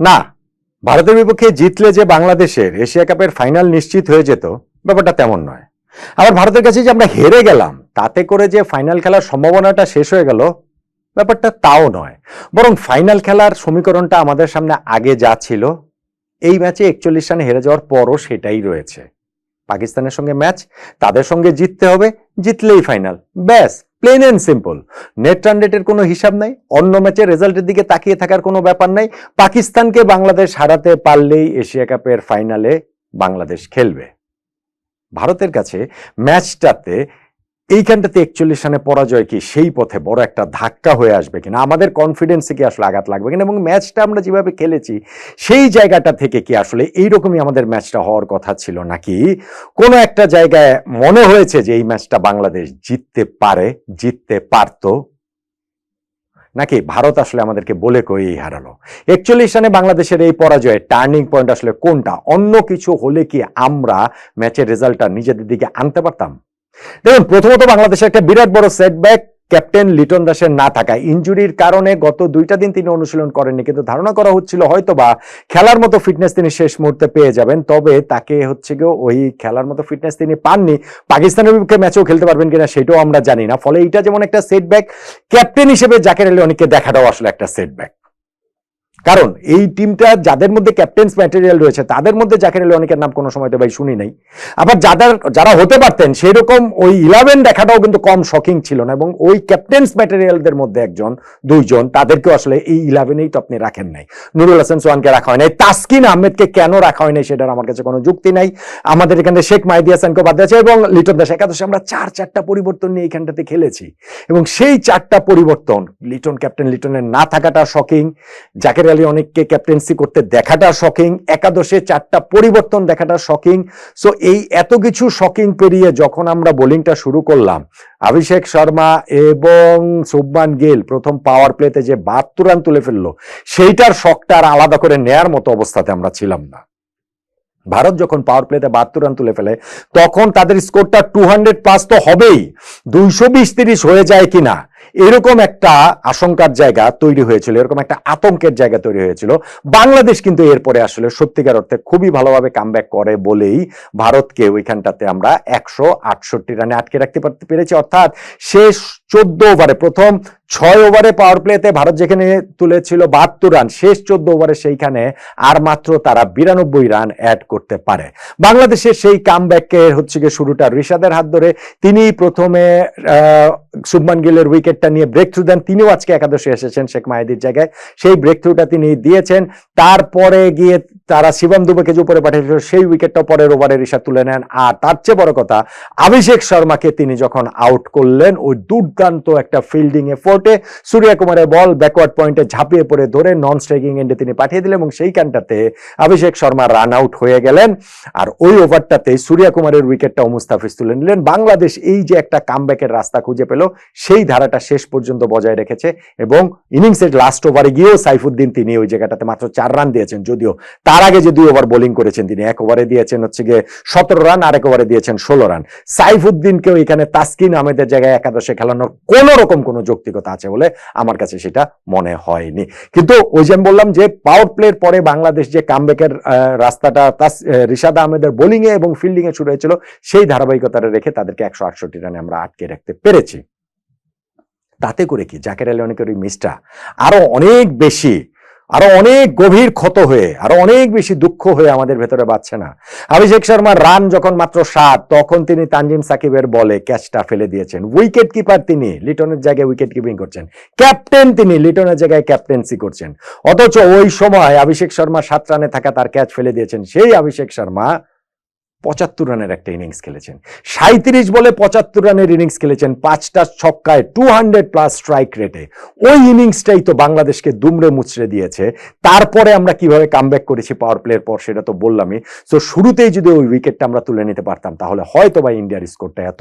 না, ভারতের বিপক্ষে জিতলে যে বাংলাদেশের এশিয়া কাপের ফাইনাল নিশ্চিত হয়ে যেত, ব্যাপারটা তেমন নয়। আবার ভারতের কাছে যে আমরা হেরে গেলাম, তাতে করে যে ফাইনাল খেলার সম্ভাবনাটা শেষ হয়ে গেল, ব্যাপারটা তাও নয়। বরং ফাইনাল খেলার সমীকরণটা আমাদের সামনে আগে যা ছিল, এই ম্যাচে একচল্লিশ রানে হেরে যাওয়ার পরও সেটাই রয়েছে। পাকিস্তানের সঙ্গে ম্যাচ, তাদের সঙ্গে জিততে হবে, জিতলেই ফাইনাল, ব্যাস। Plain and simple net run রেটের কোনো হিসাব নাই। অন্য ম্যাচে রেজাল্টের দিকে তাকিয়ে থাকার কোনো ব্যাপার নাই। পাকিস্তানকে বাংলাদেশ হারাতে পারলেই এশিয়া কাপের ফাইনালে বাংলাদেশ খেলবে। ভারতের কাছে ম্যাচটাতে এইখানটাতে একচল্লিশ রানে পরাজয় কি? সেই পথে বড় একটা ধাক্কা হয়ে আসবে কিনা? আমাদের কনফিডেন্সে কি আসলে আঘাত লাগবে কিনা? এবং ম্যাচটা আমরা যেভাবে খেলেছি, সেই জায়গাটা থেকে কি আসলে এইরকমই আমাদের ম্যাচটা হওয়ার কথা ছিল নাকি? কোনো একটা জায়গায় মনে হয়েছে যে এই ম্যাচটা বাংলাদেশ জিততে পারে, জিততে পারতো? নাকি ভারত আসলে আমাদেরকে বলে কয়েই হারালো? একচল্লিশ রানে বাংলাদেশের এই পরাজয়ে টার্নিং পয়েন্ট আসলে কোনটা? অন্য কিছু হলে কি আমরা ম্যাচের রেজাল্টটা নিজেদের দিকে আনতে পারতাম? দেখুন, প্রথমত বাংলাদেশের একটা বিরাট বড় সেটব্যাক ক্যাপ্টেন লিটন দাসের না থাকায়। ইঞ্জুরির কারণে গত দুইটা দিন তিনি অনুশীলন করেননি, কিন্তু ধারণা করা হচ্ছিল হয়তো বা খেলার মতো ফিটনেস তিনি শেষ মুহূর্তে পেয়ে যাবেন, তবে তাকে হচ্ছে গিয়ে ওই খেলার মতো ফিটনেস তিনি পাননি। পাকিস্তানের বিপক্ষে ম্যাচেও খেলতে পারবেন কিনা সেটাও আমরা জানি না, ফলে এটা যেমন একটা সেটব্যাক ক্যাপ্টেন হিসেবে জাকের আলী অনেককে দেখাটাও আসলে একটা সেটব্যাক কারণ এই টিমটা যাদের মধ্যে ক্যাপ্টেন্স ম্যাটেরিয়াল রয়েছে, তাদের মধ্যে জাকের আলী অনেকের নাম কোনো সময় তো ভাই শুনি নাই। আবার যাদের, যারা হতে পারতেন, সেরকম ওই ইলেভেন দেখাটাও কিন্তু কম শকিং ছিল না এবং ওই ক্যাপ্টেন্স ম্যাটেরিয়ালদের মধ্যে একজন, দুইজন, তাদেরকেও আসলে এই ইলেভেনেই তো আপনি রাখেন নাই। নুরুল হাসান সোহানকে রাখা হয় নাই। তাসকিন আহমেদকে কেন রাখা হয় নাই সেটার আমার কাছে কোনো যুক্তি নাই। আমাদের এখানে শেখ মাহিদি হাসানকে বাদ দিয়েছে এবং লিটন দাস একাদশে আমরা চার চারটা পরিবর্তন নিয়ে এখানটাতে খেলেছি। এবং সেই চারটা পরিবর্তন, লিটন ক্যাপ্টেন লিটনের না থাকাটা শকিং জাকের আলী অনেককে ক্যাপ্টেন্সি করতে দেখাটা শকিং একাদশে চারটা পরিবর্তন দেখাটা শকিং সো এই এত কিছু শকিং পেরিয়ে যখন আমরা বোলিংটা শুরু করলাম, অভিষেক শর্মা এবং শুভমান গিল প্রথম পাওয়ার প্লেতে যে বাহাত্তর রান তুলে ফেলল, সেইটার শখটা আর আলাদা করে নেয়ার মতো অবস্থাতে আমরা ছিলাম না। ভারত যখন পাওয়ার প্লেতে বাহাত্তর রান তুলে ফেলে, তখন তাদের স্কোরটা টু হান্ড্রেড প্লাস তো হবেই। দুইশো বিশ তিরিশ হয়ে যায় কিনা এরকম একটা আশঙ্কার জায়গা তৈরি হয়েছিল, এরকম একটা আতঙ্কের জায়গা তৈরি হয়েছিল। বাংলাদেশ কিন্তু এরপরে আসলে সত্যিকার অর্থে খুবই ভালোভাবে কামব্যাক করে বলেই ভারতকে ওইখানটাতে আমরা একশো আটষট্টি রানে আটকে রাখতে পারতে পেরেছি। অর্থাৎ শেষ চোদ্দ ওভারে প্রথম ছয় ওভারে পাওয়ার প্লেতে ভারত যেখানে তুলেছিল বাহাত্তর রান শেষ চোদ্দ ওভারে সেইখানে আর মাত্র তারা বিরানব্বই রান অ্যাড করতে পারে। বাংলাদেশের সেই কামব্যাকের হচ্ছে গিয়ে শুরুটা ঋষাদের হাত ধরে। তিনি প্রথমে শুভমান গিলের উইকেটটা নিয়ে ব্রেক থ্রু দেন। তিনিও আজকে একাদশে এসেছেন শেখ মাহিদির জায়গায়। সেই ব্রেক থ্রুটা তিনি দিয়েছেন। তারপরে গিয়ে তারা শিবম দুবেকে যে উপরে পাঠিয়েছিল, সেই উইকেটটা পরের ওভারে ঋষাদ তুলে নেন। আর তার চেয়ে বড় কথা, অভিষেক শর্মাকে তিনি যখন আউট করলেন, ওই দুর্দান্ত একটা ফিল্ডিং এফোর্টে সূর্য কুমারের বল ব্যাকওয়ার্ড পয়েন্টে ঝাঁপিয়ে পড়ে ধরে নন স্ট্রাইকিং এন্ডে তিনি পাঠিয়ে দিলেন এবং সেইখানটাতে অভিষেক শর্মা রান আউট হয়ে গেলেন। আর ওই ওভারটাতে সূর্য কুমারের উইকেটটাও মুস্তাফিজ তুলে নিলেন। বাংলাদেশ এই যে একটা কামব্যাকের রাস্তা খুঁজে পেল, সেই ধারাটা শেষ পর্যন্ত বজায় রেখেছে এবং ইনিংসের লাস্ট ওভারে গিয়েও সাইফুদ্দিন তিনি ওই জায়গাটাতে মাত্র চার রান দিয়েছেন, যদিও তার আগে যে দুই ওভার বোলিং করেছেন তিনি, এক ওভারে দিয়েছেন হচ্ছে গিয়ে সতেরো রান আর ওভারে দিয়েছেন ষোলো রান। সাইফুদ্দিনকেও এখানে তাসকিন আহমেদের জায়গায় একাদশে খেলানোর কোনো রকম কোনো যৌক্তিকতা আছে বলে আমার কাছে সেটা মনে হয়নি। কিন্তু ওই যে আমি বললাম যে পাওয়ার প্লের পরে বাংলাদেশ যে কামব্যাকের রাস্তাটা তাস রিশাদ আহমেদের বোলিংয়ে এবং ফিল্ডিংয়ে শুরু হয়েছিল, সেই ধারাবাহিকতাটা রেখে তাদেরকে একশো আটষট্টি রানে আমরা আটকে রাখতে পেরেছি। তাতে করে কি? জাকের আলী অনেকের ওই মিসটা আরও অনেক বেশি আরও অনেক গভীর ক্ষত হয়ে, আরও অনেক বেশি দুঃখ হয়ে আমাদের ভেতরে বাঁচছে না। অভিষেক শর্মার রান যখন মাত্র সাত, তখন তিনি তানজিম সাকিবের বলে ক্যাচটা ফেলে দিয়েছেন। উইকেট কিপার তিনি, লিটনের জায়গায় উইকেট কিপিং করছেন। ক্যাপ্টেন তিনি, লিটনের জায়গায় ক্যাপ্টেন্সি করছেন। অথচ ওই সময় অভিষেক শর্মা সাত রানে থাকা তার ক্যাচ ফেলে দিয়েছেন। সেই অভিষেক শর্মা পঁচাত্তর রানের একটা ইনিংস খেলেছেন। সাঁত্রিশ বলে পঁচাত্তর রানের ইনিংস খেলেছেন, পাঁচটা ছক্কায় টু হান্ড্রেড প্লাস স্ট্রাইক রেটে ওই ইনিংসটাই তো বাংলাদেশকে দুমড়ে মুচড়ে দিয়েছে। তারপরে আমরা কীভাবে কামব্যাক করেছি পাওয়ার প্লের পর সেটা তো বললামই। তো শুরুতেই যদি ওই উইকেটটা আমরা তুলে নিতে পারতাম, তাহলে হয়তো বা ইন্ডিয়ার স্কোরটা এত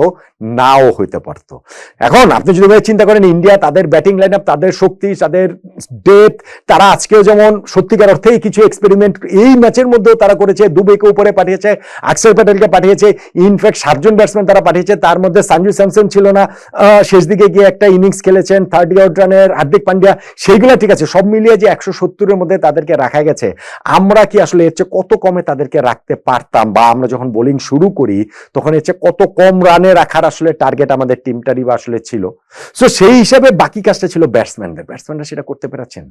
নাও হইতে পারতো। এখন আপনি যদি ভাই চিন্তা করেন, ইন্ডিয়া তাদের ব্যাটিং লাইন আপ তাদের শক্তি, তাদের ডেথ তারা আজকেও যেমন সত্যিকার অর্থেই কিছু এক্সপেরিমেন্ট এই ম্যাচের মধ্যেও তারা করেছে, দুবেকে উপরে পাঠিয়েছে অক্ষর প্যাটেলকে পাঠিয়েছে ইনফ্যাক্ট সাতজন ব্যাটসম্যান তারা পাঠিয়েছে, তার মধ্যে সঞ্জু স্যামসন ছিল না। শেষ দিকে গিয়ে একটা ইনিংস খেলেছেন থার্টি আউট রানের হার্দিক পান্ডিয়া। সেইগুলো ঠিক আছে, সব মিলিয়ে যে একশো সত্তরের মধ্যে তাদেরকে রাখা গেছে, আমরা কি আসলে এর কত কমে তাদেরকে রাখতে পারতাম? বা আমরা যখন বোলিং শুরু করি, তখন এর কত কম রানে রাখার আসলে টার্গেট আমাদের টিমটারই বা আসলে ছিল? সো সেই হিসাবে বাকি কাজটা ছিল ব্যাটসম্যানদের ব্যাটসম্যানরা সেটা করতে পেরেছেন?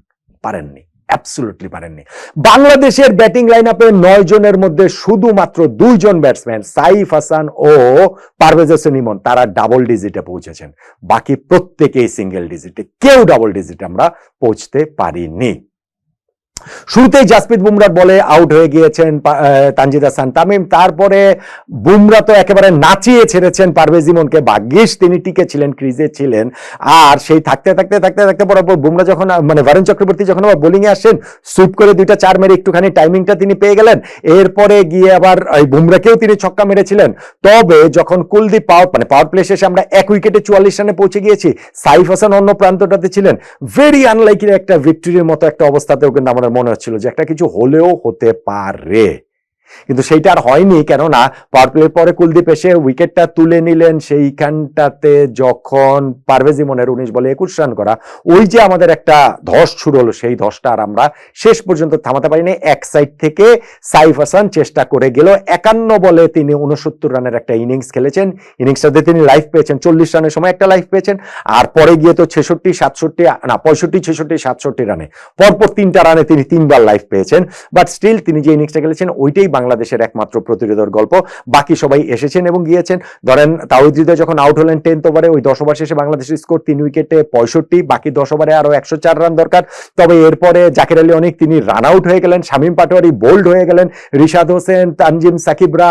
পারেননি। অ্যাবসলুটলি পারেননি। বাংলাদেশের ব্যাটিং লাইন আপে নয় জনের মধ্যে শুধুমাত্র দুইজন ব্যাটসম্যান সাইফ হাসান ও পারভেজ হোসেন ইমন, তারা ডাবল ডিজিটে পৌঁছেছেন। বাকি প্রত্যেকেই সিঙ্গেল ডিজিটে কেউ ডাবল ডিজিটে আমরা পৌঁছতে পারিনি। শুরুতেই জাসপ্রীত বুমরার বলে আউট হয়ে গিয়েছেন তানজিদ হাসান তামিম। তারপরে বুমরা তো একেবারে নাচিয়ে ছেড়েছেন পারভেজ ইমনকে। ভাগ্যিস তিনি টিকে ছিলেন, ক্রিজে ছিলেন। আর সেই থাকতে থাকতে থাকতে থাকতে পর বুমরা যখন মানে বরুণ চক্রবর্তী যখন আবার বোলিং এ আসেন সুইপ করে দুইটা চার মেরে একটুখানি টাইমিংটা তিনি পেয়ে গেলেন। এরপরে গিয়ে আবার এই বুমরাকেও তিনি ছক্কা মেরেছিলেন। তবে যখন কুলদীপ পাওয়ার মানে পাওয়ার প্লে শেষে আমরা এক উইকেটে চুয়াল্লিশ রানে পৌঁছে গিয়েছি, সাইফ হাসান অন্য প্রান্তটাতে ছিলেন। ভেরি আনলাইকলি একটা ভিক্টরির মতো একটা অবস্থাতেও কিন্তু আমাদের মনে হচ্ছিল যে একটা কিছু হলেও হতে পারে। কিন্তু সেইটা আর হয়নি, কেননা পাওয়ার পরে কুলদীপ এসে উইকেটটা তুলে নিলেন সেইখানটাতে যখন পারভেজ ইমনের উনিশ বলে একুশ রান করা, ওই যে আমাদের একটা ধস শুরু হলো, সেই ধসটা আর আমরা শেষ পর্যন্ত থামাতে পারিনি। এক সাইড থেকে সাইফ হাসান চেষ্টা করে গেল, একান্ন বলে তিনি উনসত্তর রানের একটা ইনিংস খেলেছেন। ইনিংসটাতে তিনি লাইফ পেয়েছেন, চল্লিশ রানের সময় একটা লাইফ পেয়েছেন। আর পরে গিয়ে তো ছেষট্টি, সাতষট্টি, না, পঁয়ষট্টি, ছেষট্টি, সাতষট্টি রানে পরপর তিনটা রানে তিনি তিনবার লাইফ পেয়েছেন। বাট স্টিল তিনি যে ইনিংসটা খেলেছেন, ওইটাই বাংলাদেশের একমাত্র প্রতিরোধের গল্প। বাকি সবাই এসেছেন এবং গিয়েছেন। ধরেন তাওহিদ হৃদয় যখন আউট হলেন টেন্থ ওভারে ওই দশ ওভার শেষে বাংলাদেশের স্কোর তিন উইকেটে পঁয়ষট্টি, বাকি দশ ওভারে আরও একশো চার রান দরকার। তবে এরপরে জাকির আলী অনেক, তিনি রান আউট হয়ে গেলেন, শামীম পাটোয়ারি বোল্ড হয়ে গেলেন, রিশাদ হোসেন, তানজিম সাকিবরা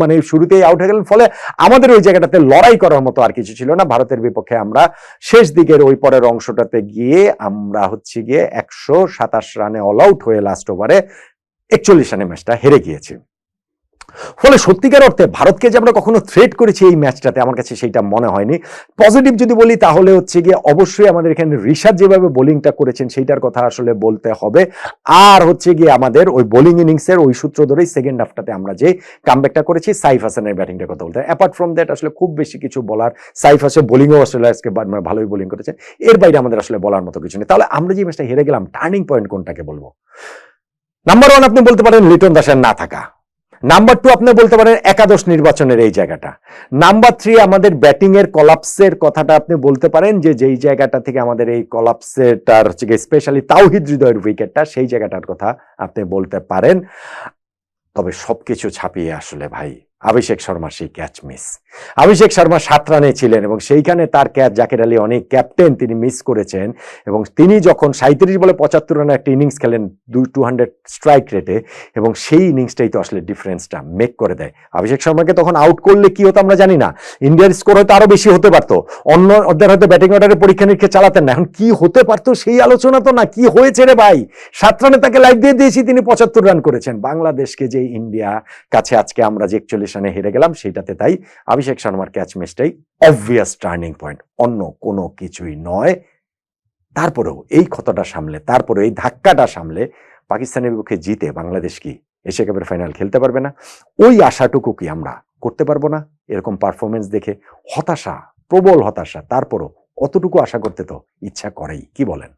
মানে শুরুতেই আউট হয়ে গেলেন। ফলে আমাদের ওই জায়গাটাতে লড়াই করার মতো আর কিছু ছিল না। ভারতের বিপক্ষে আমরা শেষ দিকের ওই পরের অংশটাতে গিয়ে আমরা হচ্ছে গিয়ে একশো সাতাশ রানে অল আউট হয়ে লাস্ট ওভারে একচল্লিশ রানে ম্যাচটা হেরে গিয়েছে। ফলে সত্যিকার অর্থে ভারতকে যে আমরা কখনো থ্রেট করেছি এই ম্যাচটাতে আমার কাছে সেইটা মনে হয়নি। পজিটিভ যদি বলি, তাহলে হচ্ছে গিয়ে অবশ্যই আমাদের এখানে ঋষাদ যেভাবে বোলিংটা করেছেন, সেইটার কথা আসলে বলতে হবে। আর হচ্ছে গিয়ে আমাদের ওই বোলিং ইনিংসের ওই সূত্র ধরেই সেকেন্ড হাফটাতে আমরা যে কামব্যাকটা করেছি, সাইফ হাসানের ব্যাটিংটার কথা বলতে। অ্যাপার্ট ফ্রম দ্যাট আসলে খুব বেশি কিছু বলার, সাইফ হাসান বোলিংও আসলে আজকে মানে ভালোই বোলিং করেছেন। এর বাইরে আমাদের আসলে বলার মতো কিছু নেই। তাহলে আমরা যে ম্যাচটা হেরে গেলাম টার্নিং পয়েন্ট কোনটাকে বলব? নাম্বার ওয়ান আপনি বলতে পারেন লিটন দাসের না থাকা। নাম্বার টু আপনি বলতে পারেন একাদশ নির্বাচনের এই জায়গাটা। নাম্বার থ্রি আমাদের ব্যাটিং এর কলাপসের কথাটা আপনি বলতে পারেন যে, যেই জায়গাটা থেকে আমাদের এই কলাপসেটার স্পেশালি তাওহিদ হৃদয়ের উইকেটটা সেই জায়গাটার কথা আপনি বলতে পারেন। তবে সবকিছু ছাপিয়ে আসলে ভাই অভিষেক শর্মা সেই ক্যাচ মিস অভিষেক শর্মা সাত রানে ছিলেন এবং সেইখানে তার ক্যাচ জাকির আলী অনেক ক্যাপ্টেন তিনি মিস করেছেন এবং তিনি যখন সাঁত্রিশ বলে পঁচাত্তর রানের একটা ইনিংস খেলেন দুই টু হান্ড্রেড স্ট্রাইক রেটে এবং সেই ইনিংসটাই তো আসলে ডিফারেন্সটা মেক করে দেয়। অভিষেক শর্মাকে তখন আউট করলে কি হতো আমরা জানি না। ইন্ডিয়ার স্কোর হয়তো আরও বেশি হতে পারতো। অন্য ওদের হয়তো ব্যাটিং অর্ডারে পরীক্ষা নিরীক্ষা চালাতেন না। এখন কি হতে পারতো সেই আলোচনা তো না। কি হয়েছে রে ভাই? সাত রানে তাকে লাইফ দিয়ে দিয়েছি, তিনি পঁচাত্তর রান করেছেন। বাংলাদেশকে যে ইন্ডিয়া কাছে আজকে আমরা যে একচল্লিশ রানে হেরে গেলাম সেটাতে তাই অভিষেক শর্মার ক্যাচ মিসটাই অবভিয়াস টার্নিং পয়েন্ট অন্য কোনো কিছুই নয়। তারপরেও এই ক্ষতটা সামলে তারপরে এই ধাক্কাটা সামলে পাকিস্তানের বিপক্ষে জিতে বাংলাদেশ কি এশিয়া কাপের ফাইনাল খেলতে পারবে না? ওই আশাটুকু কি আমরা করতে পারব না? এরকম পারফরমেন্স দেখে হতাশা, প্রবল হতাশা, তারপরও অতটুকু আশা করতে তো ইচ্ছা করেই, কি বলেন?